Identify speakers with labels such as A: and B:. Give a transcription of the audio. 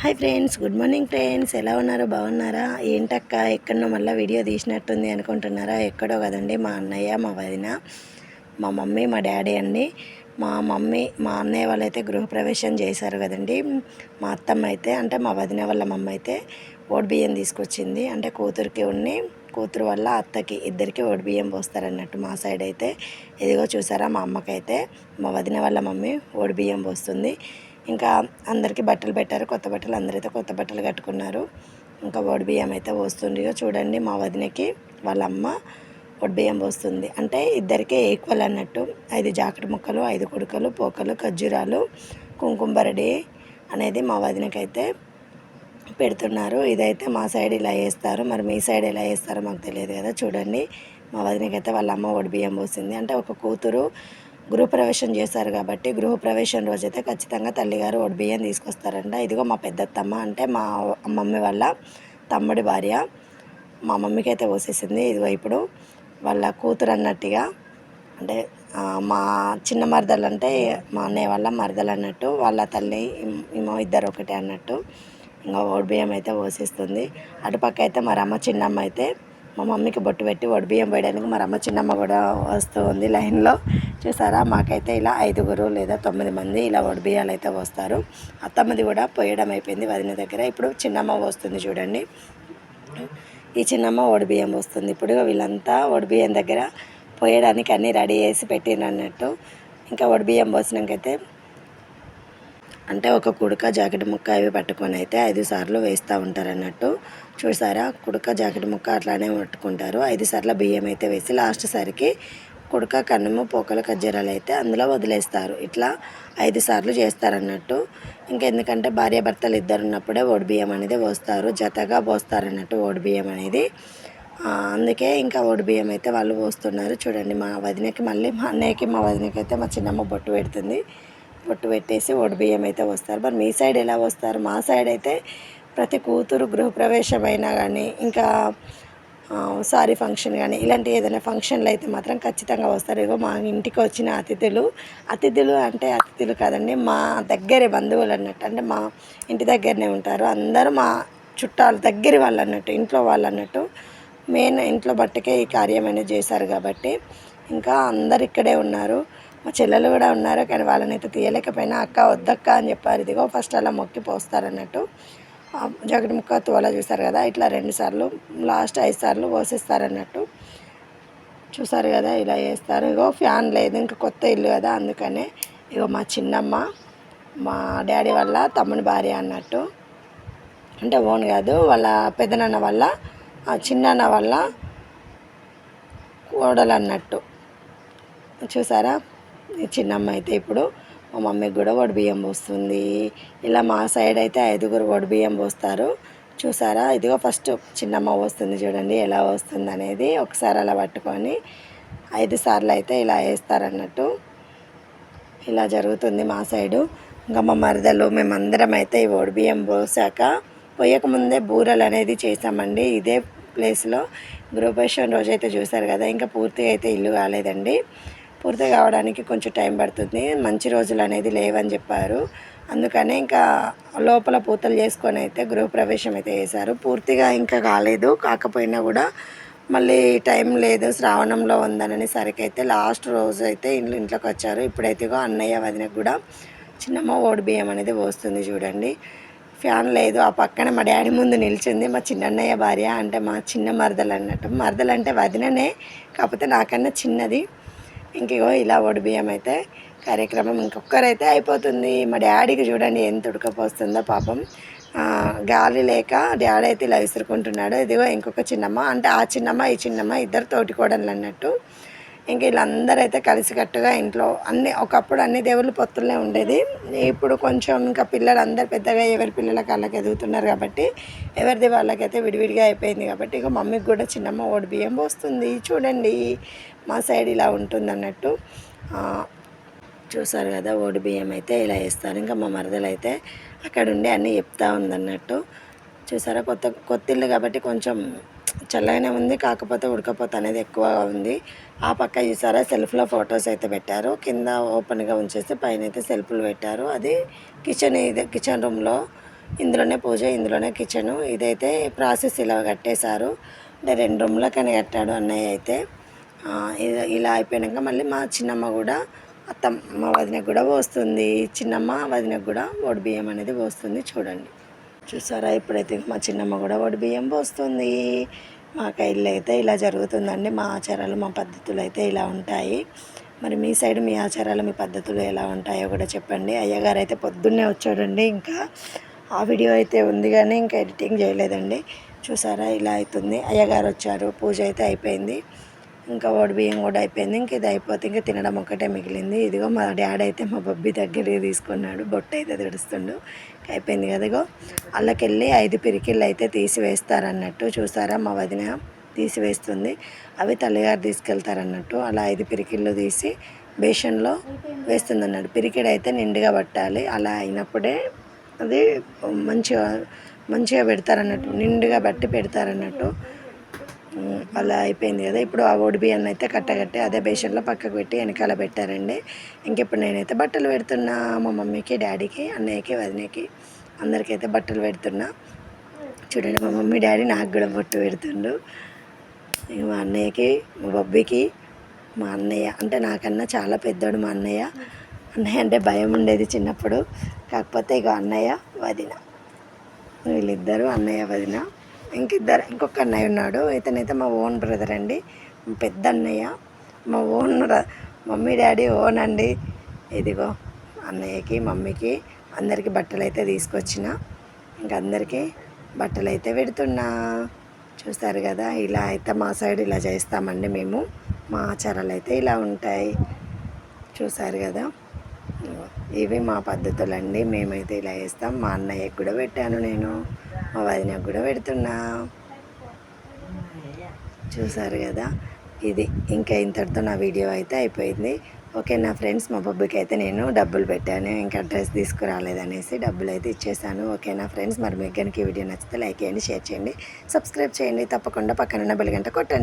A: hi friends good morning friends ఎలా ఉన్నారు బాగున్నారా ఏంటక్క ఎక్కడో మళ్ళీ వీడియో తీసినట్టుంది అనుకుంటున్నారా ఎక్కడో కదండి మా అన్నయ్య మా వదిన మా మమ్మీ మా డాడీ అండి మా మమ్మీ మా అన్నయ్య వాళ్ళైతే గృహప్రవేశం చేశారు కదండి మా అత్తమ్మ అయితే అంటే మా వదిన వాళ్ళ మమ్మ అయితే ఓట్ బియ్యం తీసుకొచ్చింది అంటే కూతురికి ఉండి కూతురు వల్ల అత్తకి ఇద్దరికి ఓడి బియ్యం పోస్తారన్నట్టు మా సైడ్ అయితే ఇదిగో చూసారా మా అమ్మకైతే మా వదిన వాళ్ళ మమ్మీ ఓడి బియ్యం పోస్తుంది ఇంకా అందరికీ బట్టలు పెట్టారు కొత్త బట్టలు అందరైతే కొత్త బట్టలు కట్టుకున్నారు ఇంకా వడి బియ్యం అయితే పోస్తుండో చూడండి మా వదినకి వాళ్ళ అమ్మ వడి బియ్యం పోస్తుంది అంటే ఇద్దరికే ఈక్వల్ అన్నట్టు ఐదు జాకెట్ ముక్కలు ఐదు కుడుకలు పోకలు ఖర్జూరాలు కుంకుంబరడి అనేది మా వదినకైతే పెడుతున్నారు ఇదైతే మా సైడ్ ఇలా వేస్తారు మరి మీ సైడ్ ఎలా వేస్తారో మాకు తెలియదు కదా చూడండి మా వదినకైతే వాళ్ళ అమ్మ వడి బియ్యం పోసింది అంటే ఒక కూతురు గృహప్రవేశం చేశారు కాబట్టి గృహప్రవేశం రోజైతే ఖచ్చితంగా తల్లిగారు ఒడి బియ్యం తీసుకొస్తారంట ఇదిగో మా పెద్దత్తమ్మ అంటే మా మమ్మీ వాళ్ళ తమ్ముడి భార్య మా మమ్మీకి అయితే పోసేసింది ఇదిగో ఇప్పుడు వాళ్ళ కూతురు అన్నట్టుగా అంటే మా చిన్న మరదలు అంటే మా అన్నయ్య వాళ్ళ మరదలు అన్నట్టు వాళ్ళ తల్లి మేము ఇద్దరు ఒకటే అన్నట్టు ఇంకా ఓడిబియ్యం బియ్యం అయితే పోసేస్తుంది అటుపక్క అయితే మరమ్మ చిన్నమ్మ అయితే మా మమ్మీకి బొట్టు పెట్టి బియ్యం పోయడానికి మా అమ్మ చిన్నమ్మ కూడా వస్తూ ఉంది లైన్లో చూసారా మాకైతే ఇలా ఐదుగురు లేదా తొమ్మిది మంది ఇలా బియ్యాలు అయితే వస్తారు అత్తమ్మది కూడా పోయడం అయిపోయింది వదిన దగ్గర ఇప్పుడు చిన్నమ్మ వస్తుంది చూడండి ఈ చిన్నమ్మ బియ్యం వస్తుంది ఇప్పుడు వీళ్ళంతా బియ్యం దగ్గర పోయడానికి అన్నీ రెడీ చేసి పెట్టినట్టు ఇంకా బియ్యం పోసినాకైతే అంటే ఒక కుడక జాకెట్ ముక్క అవి పట్టుకొని అయితే ఐదు సార్లు వేస్తూ ఉంటారు అన్నట్టు చూసారా కుడక జాకెట్ ముక్క అట్లానే పట్టుకుంటారు ఐదు సార్లు బియ్యం అయితే వేసి లాస్ట్ సరికి కుడక కన్నము పోకల కజ్జరాలు అయితే అందులో వదిలేస్తారు ఇట్లా ఐదు సార్లు చేస్తారన్నట్టు ఎందుకంటే భార్య భర్తలు ఇద్దరు ఉన్నప్పుడే ఓడి బియ్యం అనేది పోస్తారు జతగా పోస్తారన్నట్టు ఓడి బియ్యం అనేది అందుకే ఇంకా ఓడి బియ్యం అయితే వాళ్ళు పోస్తున్నారు చూడండి మా వదినకి మళ్ళీ మా అన్నయ్యకి మా వదినకి అయితే మా చిన్నమ్మ బొట్టు పెడుతుంది పొట్టు పెట్టేసి బియ్యం అయితే వస్తారు మరి మీ సైడ్ ఎలా వస్తారు మా సైడ్ అయితే ప్రతి కూతురు గృహప్రవేశం అయినా కానీ ఇంకా సారీ ఫంక్షన్ కానీ ఇలాంటి ఏదైనా ఫంక్షన్లు అయితే మాత్రం ఖచ్చితంగా వస్తారు ఇగో మా ఇంటికి వచ్చిన అతిథులు అతిథులు అంటే అతిథులు కాదండి మా దగ్గరే బంధువులు అన్నట్టు అంటే మా ఇంటి దగ్గరనే ఉంటారు అందరూ మా చుట్టాలు దగ్గరి వాళ్ళు అన్నట్టు ఇంట్లో వాళ్ళు అన్నట్టు మెయిన్ ఇంట్లో బట్టకే ఈ కార్యం అనేది చేశారు కాబట్టి ఇంకా అందరు ఇక్కడే ఉన్నారు మా చెల్లెలు కూడా ఉన్నారు కానీ వాళ్ళని అయితే తీయలేకపోయినా అక్క వద్దక్క అని చెప్పారు ఇదిగో ఫస్ట్ అలా మొక్కి పోస్తారన్నట్టు జగడి ముక్క తోల చూసారు కదా ఇట్లా రెండుసార్లు లాస్ట్ ఐదు సార్లు పోసిస్తారన్నట్టు చూసారు కదా ఇలా చేస్తారు ఇగో ఫ్యాన్ లేదు ఇంకా కొత్త ఇల్లు కదా అందుకనే ఇగో మా చిన్నమ్మ మా డాడీ వల్ల తమ్ముని భార్య అన్నట్టు అంటే ఓన్ కాదు వాళ్ళ పెదనాన్న వల్ల చిన్నాన్న వల్ల కోడలు అన్నట్టు చూసారా చిన్నమ్మ అయితే ఇప్పుడు మా మమ్మీకి కూడా బియ్యం పోస్తుంది ఇలా మా సైడ్ అయితే ఐదుగురు బియ్యం పోస్తారు చూసారా ఇదిగో ఫస్ట్ చిన్నమ్మ వస్తుంది చూడండి ఎలా వస్తుంది అనేది ఒకసారి అలా పట్టుకొని ఐదు సార్లు అయితే ఇలా వేస్తారన్నట్టు ఇలా జరుగుతుంది మా సైడు ఇంకా మా మరదలు మేమందరం అయితే ఈ బియ్యం పోసాక పోయకముందే బూరలు అనేది చేసామండి ఇదే ప్లేస్లో గృహపేషన్ రోజు అయితే చూశారు కదా ఇంకా పూర్తిగా అయితే ఇల్లు కాలేదండి పూర్తి కావడానికి కొంచెం టైం పడుతుంది మంచి రోజులు అనేది లేవని చెప్పారు అందుకనే ఇంకా లోపల పూతలు చేసుకొని అయితే గృహప్రవేశం అయితే చేశారు పూర్తిగా ఇంకా కాలేదు కాకపోయినా కూడా మళ్ళీ టైం లేదు శ్రావణంలో ఉందనని సరికి అయితే లాస్ట్ రోజు అయితే ఇంట్లో ఇంట్లోకి వచ్చారు ఇప్పుడైతే అన్నయ్య వదినకు కూడా చిన్నమ్మ ఓడి బియ్యం అనేది పోస్తుంది చూడండి ఫ్యాన్ లేదు ఆ పక్కన మా డాడీ ముందు నిలిచింది మా చిన్నన్నయ్య భార్య అంటే మా చిన్న మరదలు అన్నట్టు మరదలు అంటే వదిననే కాకపోతే నాకన్నా చిన్నది ఇంకో ఇలా బియ్యం అయితే కార్యక్రమం ఇంకొకరైతే అయిపోతుంది మా డాడీకి చూడండి ఎంత ఉడకపోస్తుందో పాపం గాలి లేక డాడీ అయితే ఇలా విసురుకుంటున్నాడు ఇదిగో ఇంకొక చిన్నమ్మ అంటే ఆ చిన్నమ్మ ఈ చిన్నమ్మ ఇద్దరు తోటికోడళ్ళు అన్నట్టు ఇంక వీళ్ళందరూ అయితే కలిసికట్టుగా ఇంట్లో అన్ని ఒకప్పుడు అన్ని దేవుళ్ళు పొత్తులనే ఉండేది ఇప్పుడు కొంచెం ఇంకా పిల్లలు అందరు పెద్దగా ఎవరి పిల్లలకి వాళ్ళకి ఎదుగుతున్నారు కాబట్టి ఎవరిది వాళ్ళకైతే విడివిడిగా అయిపోయింది కాబట్టి ఇక మమ్మీకి కూడా చిన్నమ్మ ఓడి బియ్యం పోస్తుంది చూడండి మా సైడ్ ఇలా ఉంటుంది అన్నట్టు చూసారు కదా ఓడి బియ్యం అయితే ఇలా వేస్తారు ఇంకా మా మరదలు అయితే అక్కడ ఉండి అన్నీ చెప్తా ఉందన్నట్టు చూసారా కొత్త కొత్తిల్లు కాబట్టి కొంచెం చల్లగానే ఉంది కాకపోతే ఉడకపోత అనేది ఎక్కువగా ఉంది ఆ పక్క చూసారా సెల్ఫ్లో ఫొటోస్ అయితే పెట్టారు కింద ఓపెన్గా ఉంచేసి పైన అయితే సెల్ఫ్లు పెట్టారు అది కిచెన్ ఇది కిచెన్ రూమ్లో ఇందులోనే పూజ ఇందులోనే కిచెను ఇదైతే ప్రాసెస్ ఇలా కట్టేశారు అంటే రెండు రూమ్లో కట్టాడు అన్నయ్య అయితే ఇలా అయిపోయాక మళ్ళీ మా చిన్నమ్మ కూడా అత్తమ్మ వదినకు కూడా పోస్తుంది చిన్నమ్మ వదినకు కూడా ఓడి బియ్యం అనేది పోస్తుంది చూడండి చూసారా ఇప్పుడైతే మా చిన్నమ్మ కూడా వాడు బియ్యం పోస్తుంది మా కైళ్ళు అయితే ఇలా జరుగుతుందండి మా ఆచారాలు మా పద్ధతులు అయితే ఇలా ఉంటాయి మరి మీ సైడ్ మీ ఆచారాలు మీ పద్ధతులు ఎలా ఉంటాయో కూడా చెప్పండి అయ్యగారు అయితే పొద్దున్నే వచ్చాడండి ఇంకా ఆ వీడియో అయితే ఉంది కానీ ఇంకా ఎడిటింగ్ చేయలేదండి చూసారా ఇలా అవుతుంది అయ్యగారు వచ్చారు పూజ అయితే అయిపోయింది ఇంకా వాడు బియ్యం కూడా అయిపోయింది ఇంక ఇది అయిపోతే ఇంకా తినడం ఒక్కటే మిగిలింది ఇదిగో మా డాడీ అయితే మా బొబ్బి దగ్గరే తీసుకున్నాడు బొట్ట అయితే తెడుస్తుండు అయిపోయింది కదగో వెళ్ళి ఐదు పిరికిళ్ళు అయితే తీసివేస్తారన్నట్టు చూసారా మా వదిన తీసివేస్తుంది అవి తల్లిగారు తీసుకెళ్తారన్నట్టు అలా ఐదు పిరికిళ్ళు తీసి బేషన్లో వేస్తుంది అన్నాడు పిరికిడు అయితే నిండుగా పట్టాలి అలా అయినప్పుడే అది మంచిగా మంచిగా పెడతారన్నట్టు నిండుగా బట్టి పెడతారన్నట్టు అలా అయిపోయింది కదా ఇప్పుడు ఆ ఓడి బియ్యాన్ని అయితే కట్టగట్టి అదే బేషన్లో పక్కకు పెట్టి వెనకాల పెట్టారండి ఇంకెప్పుడు నేనైతే బట్టలు పెడుతున్నా మా మమ్మీకి డాడీకి అన్నయ్యకి వదినకి అందరికైతే బట్టలు పెడుతున్నా చూడండి మా మమ్మీ డాడీ నాకు కూడా బొట్టు పెడుతుండు ఇక మా అన్నయ్యకి మా బబ్బీకి మా అన్నయ్య అంటే నాకన్నా చాలా పెద్దోడు మా అన్నయ్య అన్నయ్య అంటే భయం ఉండేది చిన్నప్పుడు కాకపోతే ఇక అన్నయ్య వదిన వీళ్ళిద్దరూ అన్నయ్య వదిన ఇంక ఇద్దరు ఇంకొక అన్నయ్య ఉన్నాడు ఇతనైతే మా ఓన్ బ్రదర్ అండి పెద్ద అన్నయ్య మా ఓన్ మమ్మీ డాడీ ఓన్ అండి ఇదిగో అన్నయ్యకి మమ్మీకి అందరికీ బట్టలు అయితే తీసుకొచ్చిన ఇంక అందరికీ బట్టలు అయితే పెడుతున్నా చూస్తారు కదా ఇలా అయితే మా సైడ్ ఇలా చేస్తామండి మేము మా ఆచారాలు అయితే ఇలా ఉంటాయి చూసారు కదా ఇవి మా పద్ధతులండి మేమైతే ఇలా చేస్తాం మా అన్నయ్యకి కూడా పెట్టాను నేను మా వదిన కూడా పెడుతున్నా చూసారు కదా ఇది ఇంకా ఇంతటితో నా వీడియో అయితే అయిపోయింది ఓకే నా ఫ్రెండ్స్ మా బొబ్బుకి అయితే నేను డబ్బులు పెట్టాను ఇంకా అడ్రస్ తీసుకురాలేదనేసి డబ్బులు అయితే ఇచ్చేసాను ఓకే నా ఫ్రెండ్స్ మరి మీకు కనుక ఈ వీడియో నచ్చితే లైక్ చేయండి షేర్ చేయండి సబ్స్క్రైబ్ చేయండి తప్పకుండా పక్కనున్న బెల్గంట కొట్టండి